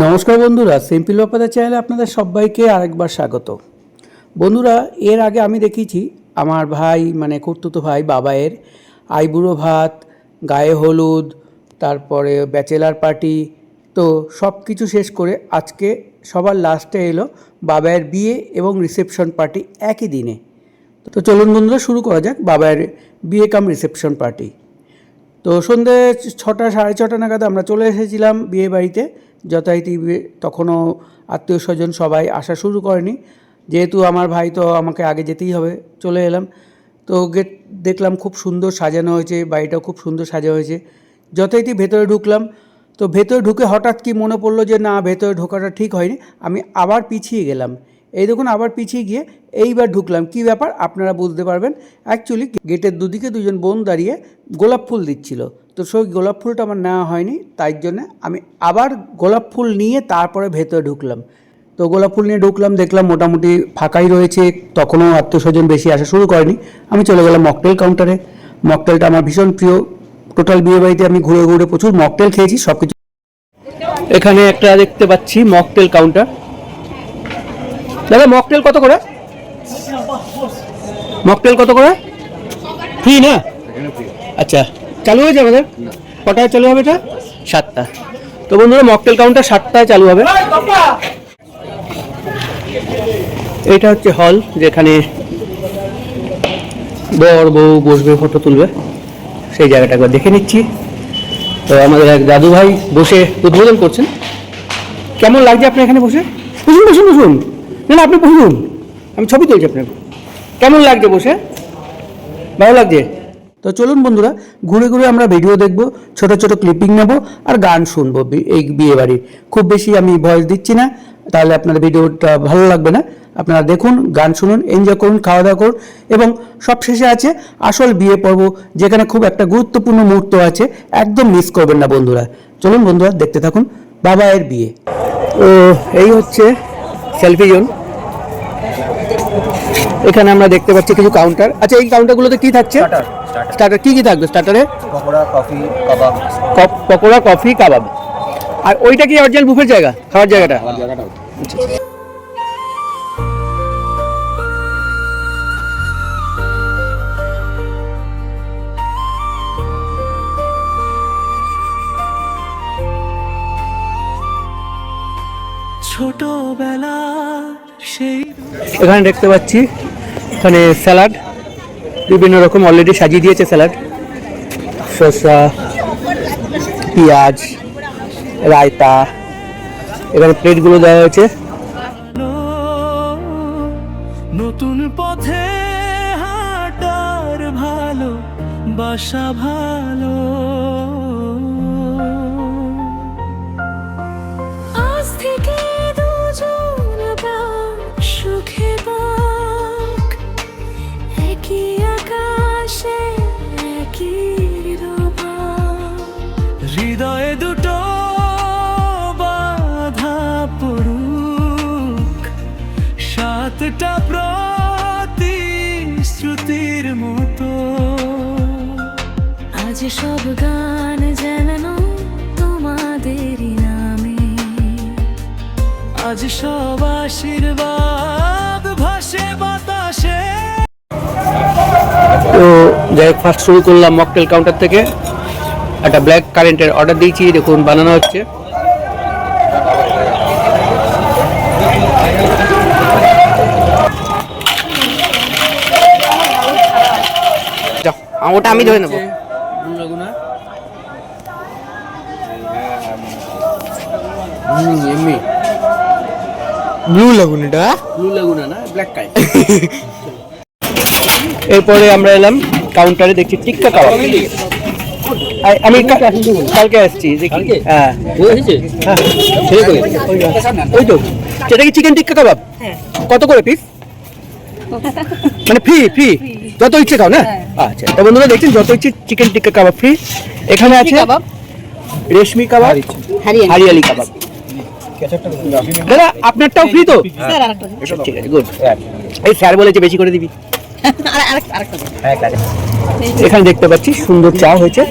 নমস্কার বন্ধুরা, সিম্পল ব্যাপারে চ্যানেলে আপনাদের সবাইকে আরেকবার স্বাগত। বন্ধুরা, এর আগে আমি দেখেছি আমার ভাই মানে কর্তুতো ভাই, বাবায়ের আইবুড়ো ভাত, গায়ে হলুদ, তারপরে ব্যাচেলার পার্টি, তো সব কিছু শেষ করে আজকে সবার লাস্টে এলো বাবায়ের বিয়ে এবং রিসেপশন পার্টি একই দিনে। তো চলুন বন্ধুরা, শুরু করা যাক বাবায়ের বিয়ে কাম রিসেপশন পার্টি। তো সন্ধে ছটা, সাড়ে ছটা নাগাদ আমরা চলে এসেছিলাম বিয়ে বাড়িতে। যথারীতি তখনও আত্মীয় স্বজন সবাই আসা শুরু করেনি। যেহেতু আমার ভাই তো আমাকে আগে যেতেই হবে, চলে এলাম। তো গেট, দেখলাম খুব সুন্দর সাজানো হয়েছে, বাড়িটাও খুব সুন্দর সাজানো হয়েছে। যথারীতি ভেতরে ঢুকলাম। তো ভেতরে ঢুকে হঠাৎ কি মনে পড়ল যে না, ভেতরে ঢোকাটা ঠিক হয়নি, আমি আবার পিছিয়ে গেলাম। এই দেখুন আবার পিছিয়ে গিয়ে এইবার ঢুকলাম। কি ব্যাপার? আপনারা বুঝতে পারবেন। অ্যাকচুয়ালি গেটের দুদিকে দুজন বোন দাঁড়িয়ে গোলাপ ফুল দিচ্ছিল। তো সেই গোলাপ ফুলটা আমার নেওয়া হয়নি, তাই জন্য আমি আবার গোলাপ ফুল নিয়ে তারপরে ভেতরে ঢুকলাম। তো গোলাপ ফুল নিয়ে ঢুকলাম, দেখলাম মোটামুটি ফাঁকাই রয়েছে, তখনও আত্মীয় স্বজন বেশি আসা শুরু করেনি। আমি চলে গেলাম মকটেল কাউন্টারে। মকটেলটা আমার ভীষণ প্রিয়। টোটাল বিয়ে বাড়িতে আমি ঘুরে ঘুরে প্রচুর মকটেল খেয়েছি সব কিছু এখানে একটা দেখতে পাচ্ছি মকটেল কাউন্টার। দাদা মকটেল কত করে? মকটেল কত করে? ফ্রি না? আচ্ছা চালু হয়েছে আমাদের? কটায় চালু হবে এটা? সাতটা। তো বন্ধুরা মকটেল কাউন্টার সাতটায় চালু হবে। এটা হচ্ছে হল যেখানে বর বউ বসবে ফটো তুলবে। সেই জায়গাটা একবার দেখে নিচ্ছি। তো আমাদের এক দাদু ভাই বসে উদ্বোধন করছেন। কেমন লাগছে আপনি এখানে বসে? বসুন বসুন বসুন। না না, আপনি বসুন। আমি ছবি তুলছি আপনার। কেমন লাগছে বসে? ভালো লাগছে? তো চলুন বন্ধুরা, ঘুরে ঘুরে আমরা ভিডিও দেখব, ছোট ছোট ক্লিপিং নেব আর গান শুনব এই বিয়ে বাড়ির খুব বেশি আমি ভয়েস দিচ্ছি না, তাহলে আপনার ভিডিওটা ভালো লাগবে না। আপনারা দেখুন, গান শুনুন এনজয় করুন খাওয়া দাওয়া করুন এবং সবশেষে আছে আসল বিয়ে পর্ব, যেখানে খুব একটা গুরুত্বপূর্ণ মুহূর্ত আছে, একদম মিস করবেন না বন্ধুরা। চলুন বন্ধুরা, দেখতে থাকুন বাবা এর বিয়ে। তো এই হচ্ছে সেলফি জোন। এখানে আমরা দেখতে পাচ্ছি কিছু কাউন্টার আচ্ছা এই কাউন্টারগুলোতে কি থাকছে? স্টার্টার কি কি থাকবে স্টার্টারে pakora coffee kebab. Pakora coffee kebab. আর ওইটা কি অরিজিনাল বুফের জায়গা? খাওয়ার জায়গাটা? এখানে দেখতে পাচ্ছি, এখানে স্যালাড, বিভিন্ন রকম অলরেডি সাজিয়ে দিয়েছে স্যালাড। শসা, পেঁয়াজ, রায়তা, এখানে প্লেটগুলো দেওয়া হয়েছে। নতুন পথে হাঁটার ভালো বাসা ভালো আজ সব গান যেন তোমাদেরই নামে। আজ সব আশীর্বাদ ভাসে বাতাসে। তো যাই হোক ফার্স্ট শুরু করলাম মকটেল কাউন্টার থেকে। একটা ব্ল্যাক কারেন্টের অর্ডার দিয়েছি, দেখুন বানানো হচ্ছে। ওটা আমি ধরে নেব। এমনি। ব্লু লাগুন এটা ব্লু লাগুনা না ব্ল্যাক কারেন্ট এরপরে আমরা এলাম কাউন্টারে দেখছি টিক্কা কাবাব। আমি কালকে আসছি দেখি। হ্যাঁ। হ্যাঁ। ওই তো। সেটা কি চিকেন টিক্কা কাবাব? কত করে পিস মানে ফ্রি ফ্রি যত ইচ্ছে খাও না? আচ্ছা তা বন্ধুরা দেখছেন যত ইচ্ছে চিকেন টিক্কা কাবাব ফ্রি এখানে আছে রেশমি কাবাব হারিয়ালি কাবাব দাদা আপনারটাও ফ্রি তো? আচ্ছা, ঠিক আছে গুড এই স্যার বলেছে বেশি করে দিবি। এখানে দেখতে পাচ্ছি সুন্দর চা হয়েছে।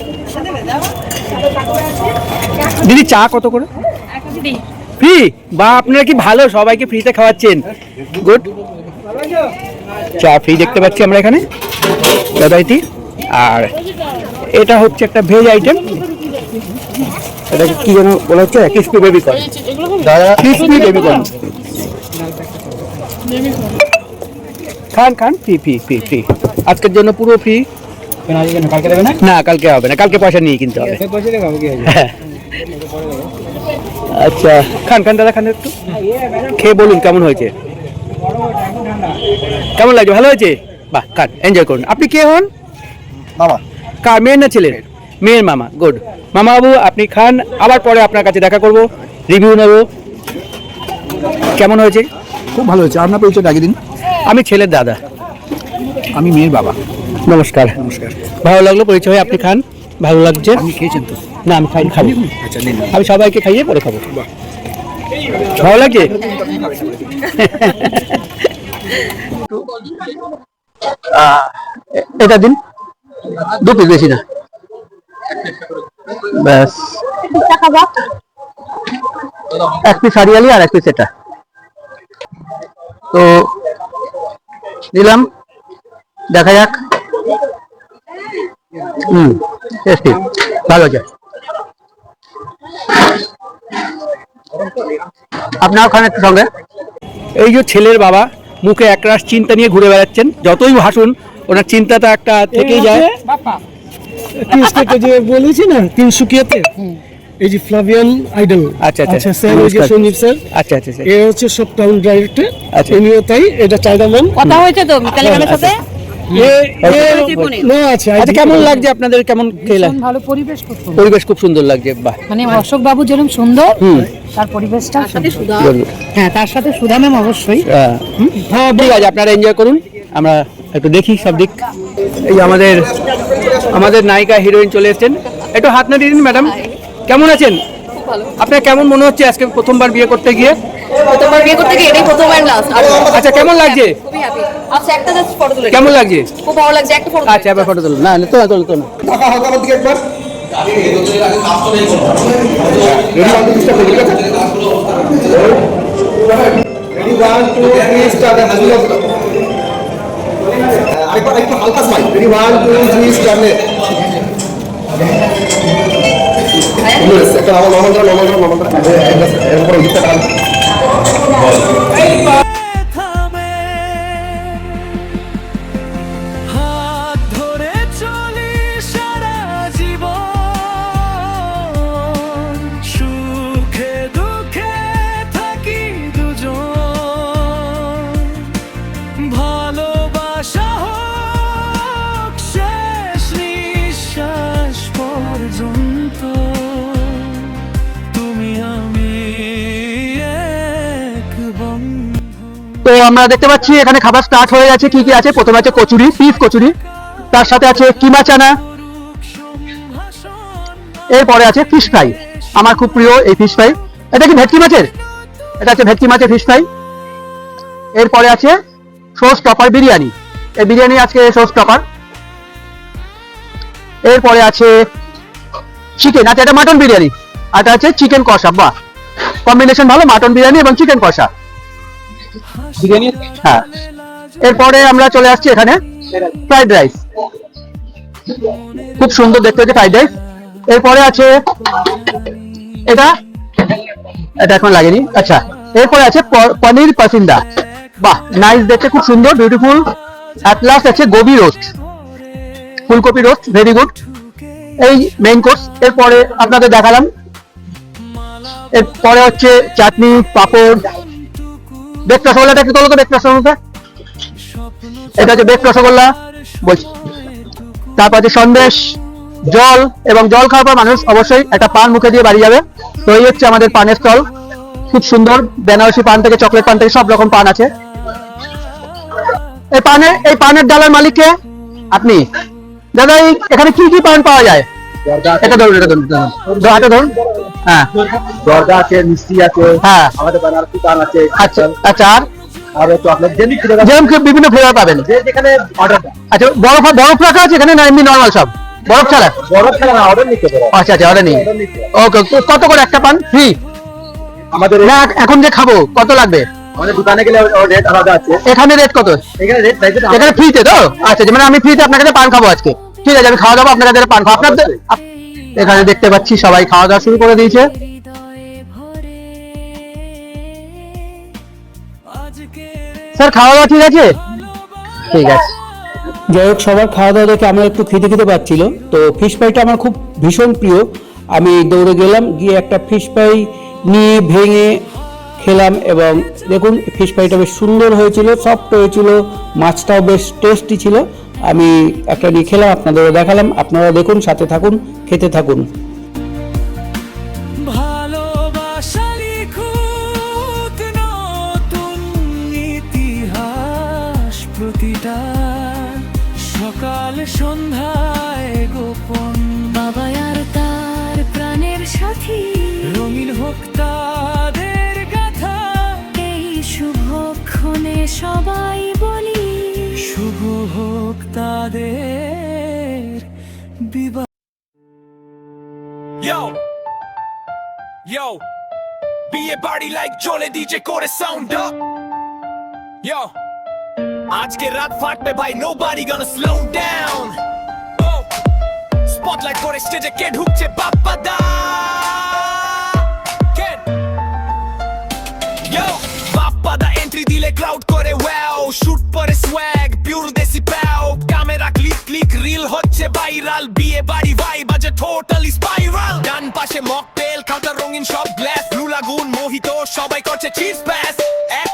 দিদি চা কত করে? ফ্রি বা আপনারা কি ভালো সবাইকে ফ্রিতে খাওয়াচ্ছেন? গুড চা ফ্রি দেখতে পাচ্ছি আমরা এখানে দাদাইতি আর এটা হচ্ছে একটা ভেজ আইটেম এটাকে কি যেন বলা হচ্ছে crispy baby corn crispy baby corn খান খান ফ্রি ফ্রি ফ্রি ফ্রি আজকের জন্য পুরো ফ্রি না, কালকে হবে না, কালকে পয়সা নিয়ে কিনতে হবে। আচ্ছা খান খান, দাদা, খান একটু। খেয়ে বলুন, কেমন হয়েছে? কেমন লাগছে? ভালো হয়েছে? বাহ খান এনজয় করুন। আপনি কে হন? মামা। কার? মেয়ের না ছেলের? মেয়ের মামা গুড মামা বাবু আপনি খান। আবার পরে আপনার কাছে দেখা করব রিভিউ নেব। কেমন হয়েছে? খুব ভালো হয়েছে। আপনার পরিচয় আগে দিন? আমি ছেলের দাদা। আমি মেয়ের বাবা। নমস্কার। নমস্কার। ভালো লাগল পরিচয় হয়ে? আপনি খান। ভালো লাগছে? আপনি খেয়েছেন তো? না আমি খাই খাব। আচ্ছা আমি সবাইকে খাইয়ে পরে খাব। ভালো লাগছে? এটা দিন। দু পিস বেশি না। ব্যাস। এক পিস হারিয়ালি আর এক পিস এটা। তো দিলাম। দেখা যাক। হুম টেস্টি ভালো আছে আপনার ওখানে সঙ্গে। এই যে ছেলের বাবা মুখে একরাশ চিন্তা নিয়ে ঘুরে বেড়াচ্ছেন। যতই হাসুন ওনার চিন্তাটা একটা থেকেই যায়। থেকে যে বলেছি না তিনসুকিয়াতে এই যে ফ্লাভিয়ান আইডল আচ্ছা, আচ্ছা। আচ্ছা স্যার ওই যে সঞ্জীব স্যার। আচ্ছা আচ্ছা আচ্ছা। এ হচ্ছে সব টাউন ডাইরেক্টর আচ্ছা। উনিও তাই এটা চাইদা ম্যাম। কথা হয়েছে তো মিতালি ম্যামের সাথে? আছে আচ্ছা কেমন লাগছে আপনাদের? কেমন ভালো পরিবেশ খুব পরিবেশ খুব সুন্দর লাগছে বাহ। মানে অশোক বাবু যেরকম সুন্দর তার পরিবেশটা হ্যাঁ তার সাথে সুধা অবশ্যই। হ্যাঁ। হ্যাঁ ঠিক আছে আপনারা এনজয় করুন। আমরা একটু দেখি সব দিক। এই আমাদের আমাদের নায়িকা হিরোইন চলে এসেছেন। একটু হাত না দিয়ে দিন ম্যাডাম কেমন আছেন? আপনার কেমন মনে হচ্ছে আজকে প্রথমবার বিয়ে করতে গিয়ে? প্রথমবার বিয়ে করতে গিয়ে এটাই প্রথম আর লাস্ট আচ্ছা কেমন লাগছে? খুবই হ্যাপি আচ্ছা একটা জাস্ট ফটো তুলে কেমন লাগছে? খুব ভালো লাগছে একটা ফটো আচ্ছা এবার ফটো তুলুন না না, তো না তোলো তোলো একটু হালকা smile ready one two three start একটা নর্মাল নর্মাল নর্মাল নর্মাল এরপর ওই আমরা দেখতে পাচ্ছি, এখানে খাবার স্টার্ট হয়ে গেছে। কি কি আছে? প্রথমে আছে কচুরি পিস কচুরি। তার সাথে আছে কিমা চানা এরপরে আছে ফিশ ফ্রাই আমার খুব প্রিয় এই ফিশ ফ্রাই এটা কি ভেটকি মাছের? এটা হচ্ছে ভেটকি মাছের ফিশ ফ্রাই এরপরে আছে সোস টপার বিরিয়ানি। এই বিরিয়ানি আজকে সোস টপার এরপরে আছে চিকেন আচ্ছা এটা মাটন বিরিয়ানি। আর এটা আছে চিকেন কষা। বাহ! কম্বিনেশন ভালো মাটন বিরিয়ানি এবং চিকেন কষা। হ্যাঁ। এরপরে আমরা চলে আসছি এখানে ফ্রাইড রাইস। খুব সুন্দর দেখতে হচ্ছে ফ্রাইড রাইস। এরপরে আছে, এটা? এটা এখন লাগেনি। আচ্ছা এরপরে আছে পনির পাসিন্দা। বাহ নাইস দেখতে, খুব সুন্দর বিউটিফুল অ্যাট আছে গোবি রোস্ট ফুলকপি রোস্ট ভেরি গুড এই মেইন কোর্স এরপরে আপনাদের দেখালাম। এরপরে হচ্ছে চাটনি, পাঁপড়। বেক রসগোল্লাটা একটু তোলো তো বেক রসগোল্লাটা এটা হচ্ছে বেক রসগোল্লা বলছি। তারপর আছে সন্দেশ, জল, এবং জল খাওয়ার পর মানুষ অবশ্যই একটা পান মুখে দিয়ে বাড়ি যাবে। তো এই হচ্ছে আমাদের পানের স্টল। খুব সুন্দর, বেনারসি পান থেকে, চকলেট পান থেকে সব রকম পান আছে। এই পানের এই পানের ডালার মালিককে আপনি। দাদা এখানে কি কি পান পাওয়া যায়? এটা ধরুন এটা ধরুন হাতে ধরুন। হ্যাঁ। দরজা আছে মিষ্টি আছে হ্যাঁ। আমাদের বানারসি পান আছে? আচ্ছা আচ্ছা আর? আর ফ্লেভার বিভিন্ন ফ্লেভার পাবেন। যেখানে অর্ডার আচ্ছা বরফ বরফ রাখা আছে এখানে না এমনি নর্মাল সব? বরফ ছাড়া? খেলা না অর্ডার নিতে পারো আচ্ছা আচ্ছা অর্ডার নেই ওকে কত করে একটা পান? ফ্রি আমাদের না এখন যে খাব কত লাগবে? আমাদের দোকানে গেলে রেট আলাদা আছে। এখানে রেট কত? এখানে রেট এখানে ফ্রিতে তো আচ্ছা মানে আমি ফ্রিতে আপনার কাছে পান খাব আজকে। ঠিক আছে আমি খাওয়া দাওয়া আপনার কাছে পান খাব আপনার এখানে দেখতে পাচ্ছি সবাই খাওয়া দাওয়া শুরু করে দিয়েছে। স্যার খাওয়া দাওয়া ঠিক আছে? ঠিক আছে। যাই হোক সবার খাওয়া দাওয়া দেখে আমার একটু খিদে খিদে পাচ্ছিল। তো ফিশ ফ্রাইটা আমার খুব ভীষণ প্রিয়। আমি দৌড়ে গেলাম গিয়ে একটা ফিশ ফ্রাই নিয়ে ভেঙে খেলাম এবং দেখুন ফিশ ফ্রাইটা বেশ সুন্দর হয়েছিল সফট হয়েছিল মাছটাও বেশ টেস্টি ছিল। আমি একটা নিয়ে খেলাম আপনাদেরও দেখালাম আপনারা দেখুন সাথে থাকুন খেতে থাকুন। Yo, yo, be a party like চলে DJ করে sound up. Yo, আজকে রাত ফাটবে ভাই nobody gonna slow down. Oh, spotlight করে স্টেজে কে ঢুকছে বাপ্পা দা কে Yo, বাপ্পা দা এন্ট্রি দিলে ক্রাউড করে ওয়াও শুট পরে swag pure দেসি প্যাও camera click click reel হচ্ছে ভাইরাল বিয়ে বাড়ি ভাই বাজে টোটালি রঙিন সব গ্লাস ব্লু লাগুন মোহিত সবাই করছে চিজ প্যাস এক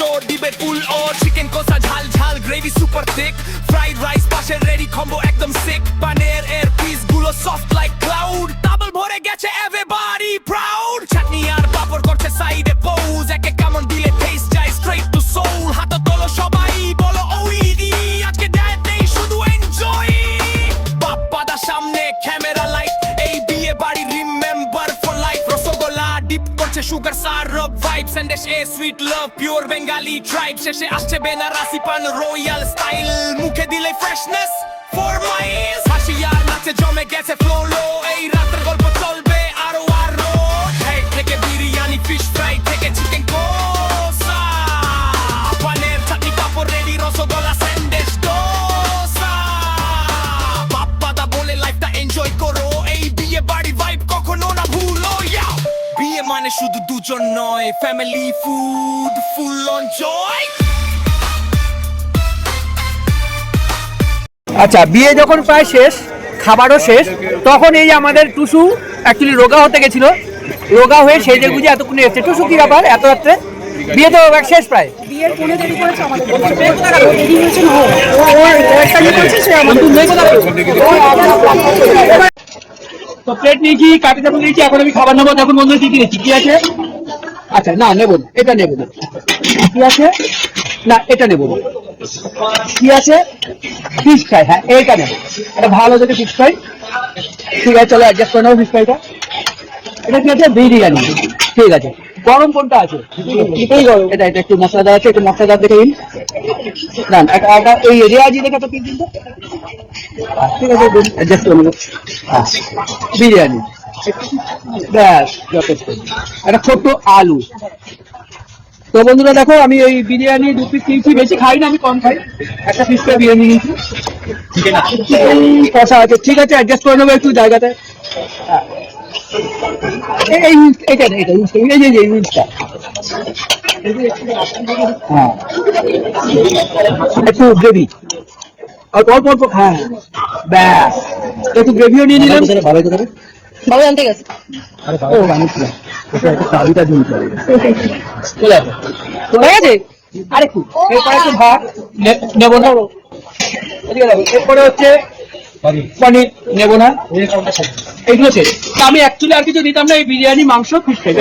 নাকি মাংস ডিবে ফুল ও স্টাইল মুখে দিলে ফ্রেশনেস ফর মাইস হাসি আর নাচে জমে গেছে ফ্লো লো এই রাতের গল্প চলবে আরও আরও। হেড থেকে বিরিয়ানি ফিশ ফ্রাই থেকে চিকেন কোসা পানের চাটনি কাপড় রেডি রসগোল্লা সন্দেশ দোসা। বাপ্পাদা বলে লাইফটা এনজয় করো, এই বিয়ে বাড়ি ভাইব কখনো না ভুলো ইয়াও বিয়ে মানে শুধু দুজন নয় family food full on joy আচ্ছা বিয়ে যখন প্রায় শেষ খাবারও শেষ তখন এই আমাদের টুসু অ্যাকচুয়ালি রোগা হতে গেছিল। রোগা হয়ে সেজে গুজে এতক্ষণে এসছে। টুসু কি ব্যাপার এত রাত্রে? বিয়ে তো শেষ প্রায়। বিয়ের পনেরো দেরি করেছে আমাদের দেরি হয়েছে না ও ও একটা নিয়ে করেছে সে আমাদের তো প্লেট নিয়েছি কাটি চামচ নিয়েছি এখন আমি খাবার নেব তখন বন্ধু কি কিনেছি কি আছে? আচ্ছা না নেব না এটা নেব না। কি আছে? না এটা নেব না। কি আছে? ফিশ ফ্রাই হ্যাঁ এইটা নেব। এটা ভালো দেখে ফিশ ফ্রাই ঠিক আছে চলো অ্যাডজাস্ট করে নেব ফিশ ফ্রাইটা এটা কি আছে? বিরিয়ানি ঠিক আছে। গরম কোনটা আছে? গরম। এটা এটা একটু মশলাদার আছে একটু মশলাদার দেখে নিন। না একটা এই রেয়াজি দেখে তো তিন তিনটা। হ্যাঁ, ঠিক আছে অ্যাডজাস্ট করে নেব। বিরিয়ানি ব্যাস যথেষ্ট। একটা ছোট্ট আলু। তো বন্ধুরা দেখো, আমি ওই বিরিয়ানি দু পিস নিয়েছি বেশি খাই না, আমি কম খাই। একটা পিস করে বিরিয়ানি নিয়েছি কষা আছে। ঠিক আছে অ্যাডজাস্ট করে নেব একটু জায়গাতে। এই- এই এটা এই এই যে হ্যাঁ। একটু গ্রেভি অল্প অল্প হ্যাঁ। ব্যাস। একটু গ্রেভিও নিয়ে নিলাম। ভালো করে বাবু জানতে গেছে। ও চাবিটা দিন চলে চলে আসো। গেছে? আরেকটু এরপরে একটু ভাত নেব না? এরপরে হচ্ছে পনির নেব না? এগুলো শেষ। তো আমি অ্যাকচুয়ালি আর কিছু দিতাম না এই বিরিয়ানি মাংস ফিশ ফ্রাই।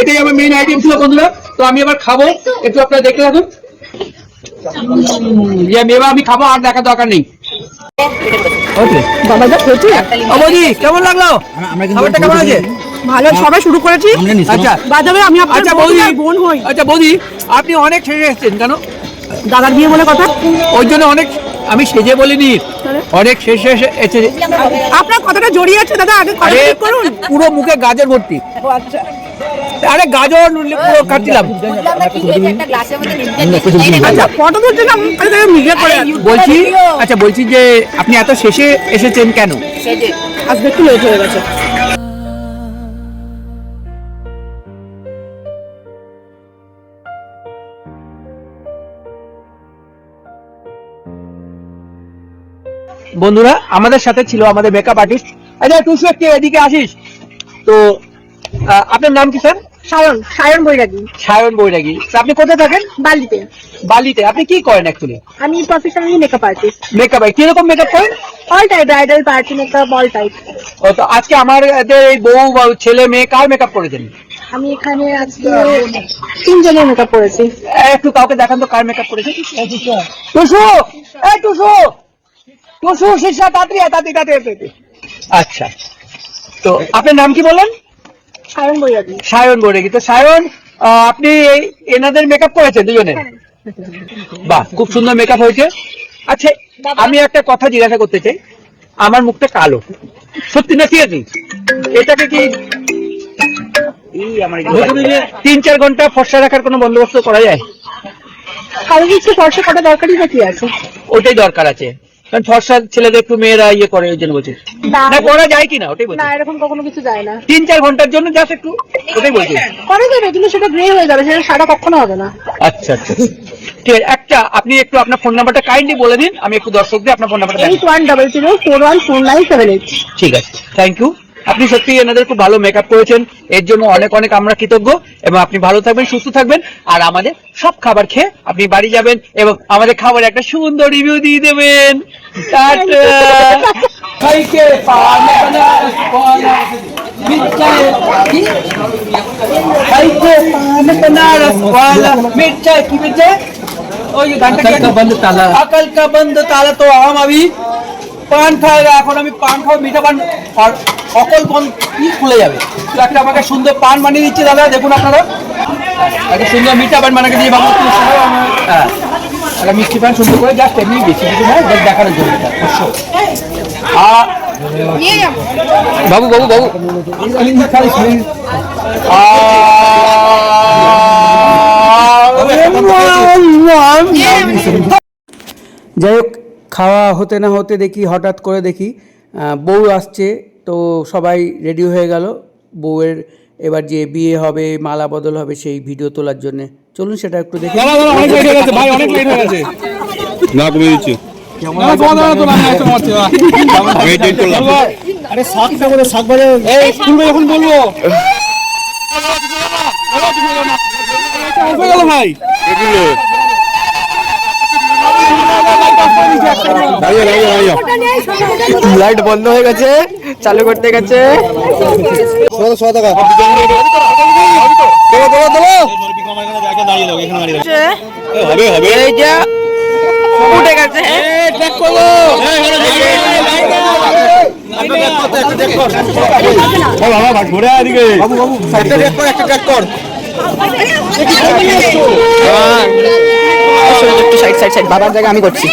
এটাই আমার মেইন আইটেম ছিল বন্ধুরা। তো আমি এবার খাব। একটু আপনারা দেখতে থাকুন ইয়ে আমি খাব আর দেখার দরকার নেই। কেমন লাগল? খাবারটা কেমন আছে ভালো সবাই শুরু করেছি? আচ্ছা। আমি আচ্ছা বৌদি বৌদি। বোন হই। আচ্ছা বৌদি আপনি অনেক সেজে এসেছেন কেন? দাদার বিয়ে বলে কথা? ওই জন্য অনেক আমি সেজে বলিনি। অনেক শেষে এসে এসে আপনার কথাটা জড়িয়ে আছে দাদা আগে করুন। পুরো মুখে গাজর ভর্তি। আচ্ছা। আরে গাজর নুনলে পুরো খাচ্ছিলাম আচ্ছা ফটো তাহলে মিডিয়া করে বলছি আচ্ছা বলছি যে আপনি এত শেষে এসেছেন কেন? আজকে একটু লেট হয়ে গেছে। বন্ধুরা আমাদের সাথে ছিল আমাদের মেকআপ আর্টিস্ট আচ্ছা টুসু একটু এদিকে আসিস। তো আপনার নাম কি স্যার? সায়ন সায়ন বৈরাগী। সায়ন বৈরাগী। আপনি কোথায় থাকেন? বালিতে। বালিতে। আপনি কি করেন অ্যাকচুয়ালি আমি প্রফেশনালি মেকআপ আর্টিস্ট মেকআপ কীরকম মেকআপ করেন? All type bridal party makeup all type ও তো আজকে আমাদের এই বউ বা ছেলে মেয়ে কার মেকআপ করেছেন? আমি এখানে আজকে তিনজনের মেকআপ করেছি। একটু কাউকে দেখান তো কার মেকআপ করেছে টুসু! এই টুসু! টুসু আয়, তাড়াতাড়ি তাড়াতাড়ি তাড়াতাড়ি। আচ্ছা। তো আপনার নাম কি বলেন সায়ন বৈরাগী সায়ন বৈরাগী তো সায়ন আহ, আপনি এনাদের মেকআপ করেছেন দুজনে? বাহ খুব সুন্দর মেকআপ হয়েছে। আচ্ছা আমি একটা কথা জিজ্ঞাসা করতে চাই। আমার মুখটা কালো। সত্যি না কি আছে এটাকে কি এই আমার এই- তিন চার ঘণ্টা ফর্সা রাখার কোনো বন্দোবস্ত করা যায়? কারও কিছু ফর্সা করা দরকারই বা কি আছে? ওটাই দরকার আছে। কারণ ফর্সা ছেলেদের একটু মেয়েরা ইয়ে করে ওই জন্য বলছি। না। করা যায় কিনা ওটাই বলছি। না এরকম কখনো কিছু যায় না। তিন চার ঘণ্টার জন্য জাস্ট একটু ওটাই বলছি। করা যাবে কিন্তু সেটা গ্রে হয়ে যাবে সেটা সারা কখনো হবে না। আচ্ছা আচ্ছা। ঠিক আছে একটা আপনি একটু আপনার ফোন নাম্বারটা কাইন্ডলি বলে দিন আমি একটু দর্শকদের আপনার ফোন নাম্বারটা eight one double zero four one four nine seven eight ঠিক আছে থ্যাংক ইউ আপনি সত্যি এনাদের খুব ভালো মেকআপ করেছেন। এর জন্য অনেক অনেক আমরা কৃতজ্ঞ এবং আপনি ভালো থাকবেন সুস্থ থাকবেন। আর আমাদের সব খাবার খেয়ে আপনি বাড়ি যাবেন এবং আমাদের খাবার একটা সুন্দর রিভিউ দিয়ে দেবেন। টাটা। খাইকে পান বানারস वाला, মির্চায় কি? পান পান খাওয়া এখন আমি পান খাব মিঠা পান আর সকল বন কি খুলে যাবে তো একটা আমাকে সুন্দর পান বানিয়ে দিচ্ছে দাদা দেখুন আপনারা একটা সুন্দর মিঠা পান বানাকে দিয়ে বাবু হ্যাঁ একটা মিষ্টি পান সুন্দর করে জাস্ট এমনি বেশি কিছু নয় just দেখানোর জন্য। আর বাবু বাবু বাবু যাই হোক খাওয়া হতে না হতে দেখি হঠাৎ করে দেখি বউ আসছে। তো সবাই রেডি হয়ে গেল। বউয়ের এবার যে বিয়ে হবে মালা বদল হবে সেই ভিডিও তোলার জন্য। চলুন সেটা একটু দেখি। না কমে দিচ্ছি। আমি এটাই করলাম। আরে শাক খাব শাক বাজার এই খুলবে যখন বলব। ভাই লাইট বন্ধ হয়ে গেছে চালু করতে গেছে। উঠে ঘুরে এদিকে। একটা ট্র্যাক কর একটা ট্র্যাক কর। একটু সাইড সাইড সাইড বাবার জায়গা আমি করছি।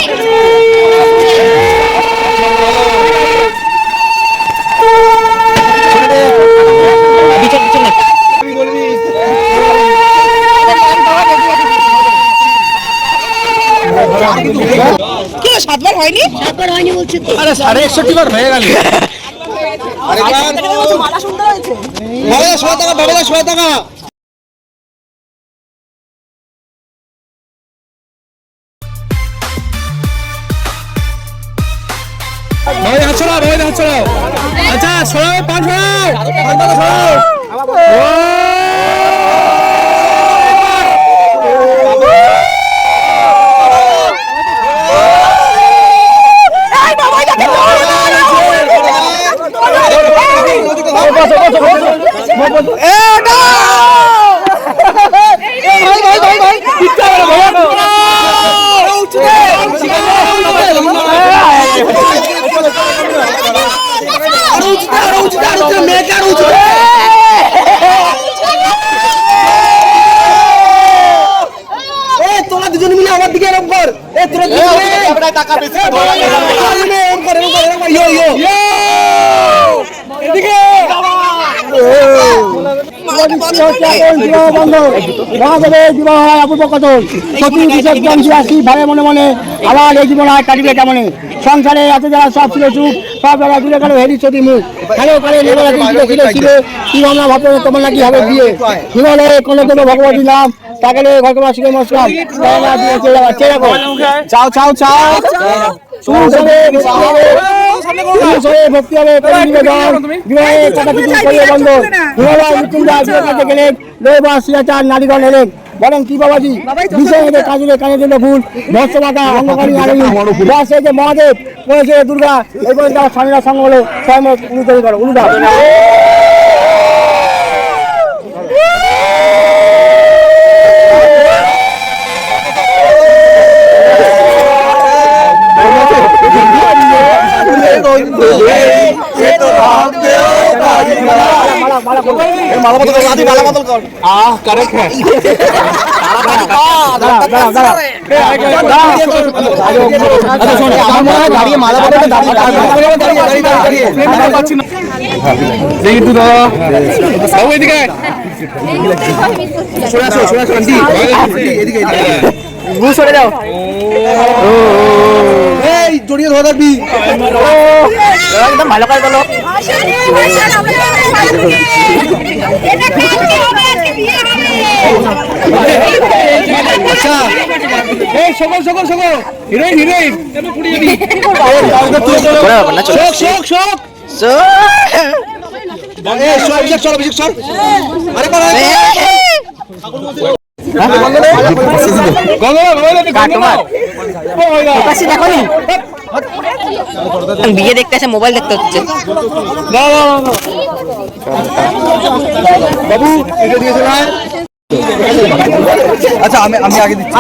আরে সাড়ে একষট্টি বার হয়ে গেল। সোয়া টাকা? বাবা সোয়া টাকা। ছড়াও ভাই মনে মনে আবার এই জীবন আর কাটিবে কেমনে সংসারে এত যারা সব ছিল চুপ সব যারা দূরে গেল হেরি সতী মুখ নেবে ছিল ছিল ছিল কি আমরা ভাবতে তোমার নাকি হবে বিয়ে হিমালয়ে কোনো কোনো ভগবতী নাম তাকে ভগবান শিখে মশলাম চেরা চাও চাও চাও। ভক্তি হবে বিবাহে কাটাকুটি বন্ধ। গেলেন নারীগণ এলেন বলেন কি বাবাজি? বিষয় কাজে কানে দিল বস এই মহাদেব দুর্গা এরপরে তারা স্বামীরা সঙ্গ হলো স্বয়ং অনুদান করো অনুদান দেখি দাদা বাবু এদিকে যাও এই জড়িয়ে ধরে থাকবি একদম ভালো কাজ বলো আচ্ছা। এই সকল সকল সকল হিরোইন হিরোইন। কেন পুড়িয়ে যাবি শোক শোক শোক এই অভিষেক সর আরে কর বিয়ে দেখতে আসে মোবাইল দেখতে হচ্ছে। বাবু এটা আচ্ছা আমি আমি আগে দিচ্ছি।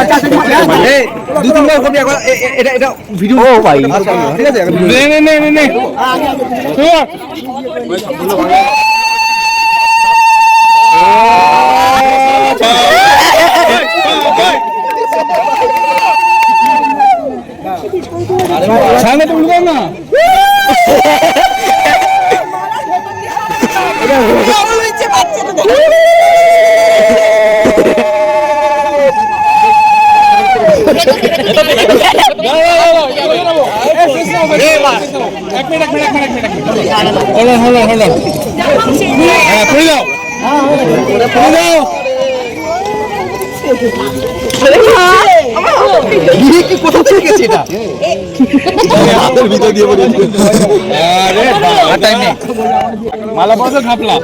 এই দু তিনবার করবি একবার এ- এ- এটা এটা ভিডিও ও ভাই। আচ্ছা ঠিক আছে একবার নে নে নে নে নে। শোক সামনে তো উঠবেন না। এক মিনিট এক মিনিট এক মিনিট এক মিনিট হলো হলো হলো হ্যাঁ। পড়ে যাও পড়ে যাও আরে বাবা। টাইম নেই মালা বদল খাপলা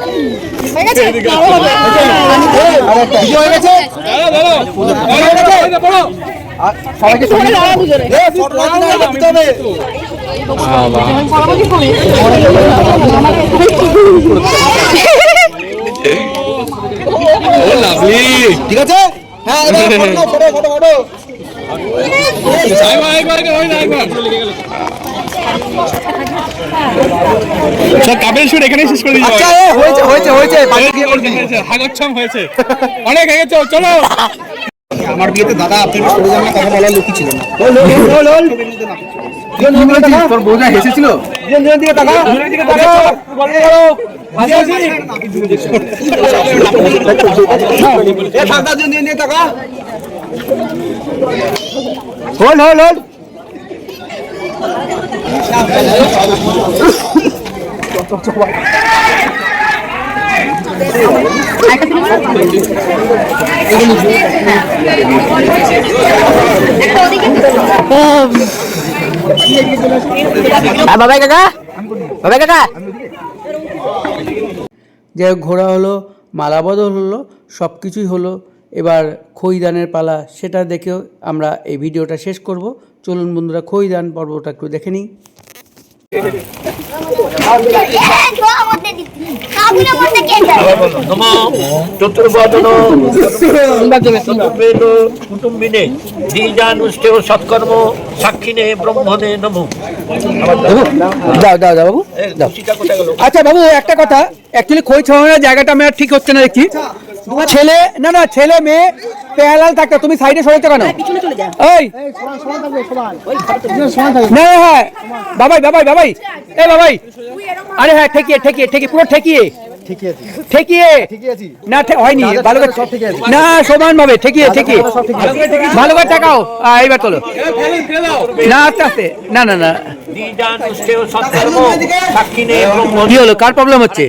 ভিডিও হয়ে গেছে? দাঁড়াও, দাঁড়াও। এই যে পড়ো। সবাইকে হবে ও লাভলি। ঠিক আছে? হ্যাঁ ফটো ফটো ফটো। কাপের শুট এখানেই শেষ করে দিই আচ্ছা হয়েছে হয়েছে হয়েছে বাড়ি গিয়ে করবি। হাগচ্ছম হয়েছে। অনেক চলো। আমার বিয়েতে দাদা আপনি সরে যান কথা বলার লোকই ছিল না। তোর বউটা হেসেছিল? দিকে টাকা। হোল্ড হোল্ড হোল্ড বাবাই কাকা? বাবাই কাকা? যাই হোক ঘোরা হলো মালা বদল হলো সব কিছুই হলো। এবার খইদানের পালা, সেটা দেখেও আমরা এই ভিডিওটা শেষ করব। চলুন বন্ধুরা, খইদান পর্বটা একটু দেখে নিই। সৎকর্ম সাক্ষিণে দাও বাবু আচ্ছা বাবু, একটা কথা। অ্যাকচুয়ালি খই ছাড়ানোর জায়গাটা আমার ঠিক হচ্ছে না দেখছি। ছেলে না না ছেলে মেয়ে প্যারালাল থাকতে তুমি সাইডে সরেছো কেন? এই! এই না হ্যাঁ। বাবাই বাবাই বাবাই। এ বাবাই। আরে হ্যাঁ ঠেকিয়ে ঠেকিয়ে ঠেকিয়ে পুরো ঠেকিয়ে। ঠেকিয়ে। না হয়নি ভালো করে না সমান ভাবে ঠেকিয়ে। ঠেকিয়ে ভালো করে ঠেকাও আহ, এইবার তোলো। না আস্তে আস্তে। না না না। কি হলো? কার প্রবলেম হচ্ছে?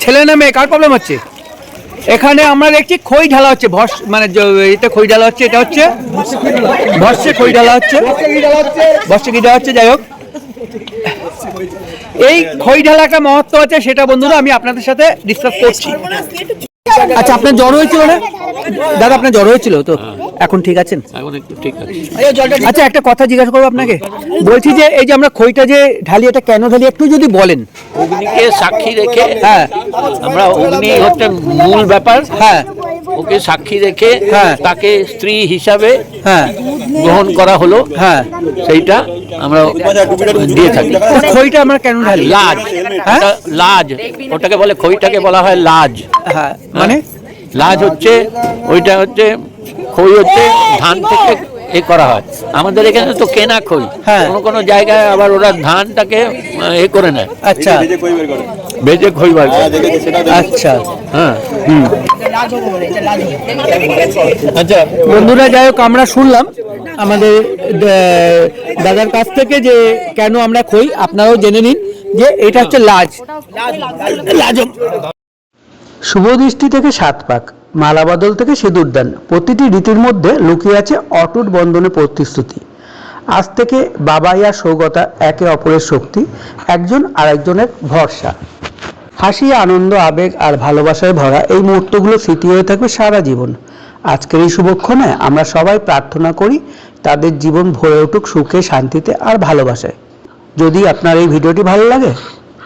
ছেলে না মেয়ে কার প্রবলেম হচ্ছে? এখানে আমরা দেখছি খই ঢালা হচ্ছে, ভস মানে এটা খই ঢালা হচ্ছে, এটা হচ্ছে ভস্যে খই ঢালা হচ্ছে। ভস্যে কি ঢালা হচ্ছে, যাই হোক। এই খই ঢালা একটা মহত্ব আছে, সেটা বন্ধুরা আমি আপনাদের সাথে ডিসকাস করছি। আচ্ছা আপনার জ্বর হয়েছিল না? দাদা, আপনার জ্বর হয়েছিল তো? এখন ঠিক আছেন? ঠিক আছে। আচ্ছা একটা কথা জিজ্ঞাসা করব আপনাকে। বলছি যে এই যে আমরা খইটা যে ঢালি এটা কেন ঢালি? একটু যদি বলেন। অগ্নিকে সাক্ষী রেখে হ্যাঁ। আমরা অগ্নি হচ্ছে মূল ব্যাপার। হ্যাঁ। ওকে সাক্ষী রেখে হ্যাঁ। তাকে স্ত্রী হিসাবে হ্যাঁ। গ্রহণ করা হলো। হ্যাঁ। সেইটা আমরা দিয়ে থাকি। খইটা আমরা কেন ঢালি? লাজ। হ্যাঁ? লাজ। ওটাকে বলে খইটাকে বলা হয় লাজ। হ্যাঁ। মানে? লাজ হচ্ছে ওইটা হচ্ছে খই হচ্ছে ধান থেকে এ করা হয়। আমাদের এখানে তো কেনা খই। হ্যাঁ। কোনো কোনো জায়গায় আবার ওরা ধানটাকে এ করে নেয়। আচ্ছা। ভেজে খই বার করে। আচ্ছা। হ্যাঁ আচ্ছা বন্ধুরা যাই হোক আমরা শুনলাম আমাদের দাদার কাছ থেকে যে কেন আমরা খই আপনারাও জেনে নিন যে এটা হচ্ছে লাজ। লাজ শুভ দৃষ্টি থেকে সাত পাক। মালাবদল থেকে সিঁদুরদান প্রতিটি রীতির মধ্যে লুকিয়ে আছে অটুট বন্ধনে প্রতিশ্রুতি। আজ থেকে বাবাই আর সৌগতা একে অপরের শক্তি, একজন আরেকজনের ভরসা। হাসি, আনন্দ, আবেগ আর ভালোবাসায় ভরা এই মুহূর্তগুলো স্মৃতি হয়ে থাকবে সারা জীবন। আজকের এই শুভক্ষণে আমরা সবাই প্রার্থনা করি, তাদের জীবন ভরে উঠুক সুখে, শান্তিতে আর ভালোবাসায়। যদি আপনার এই ভিডিওটি ভালো লাগে,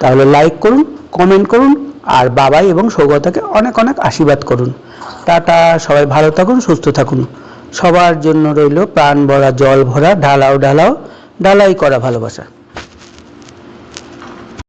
তাহলে লাইক করুন কমেন্ট করুন আর বাবাই এবং সৌগতাকে অনেক অনেক আশীর্বাদ করুন। টাটা, সবাই ভালো থাকুন, সুস্থ থাকুন। সবার জন্য রইল প্রাণ ভরা, জল ভরা, ঢালাও ঢালাও, ঢালাই করা ভালোবাসা।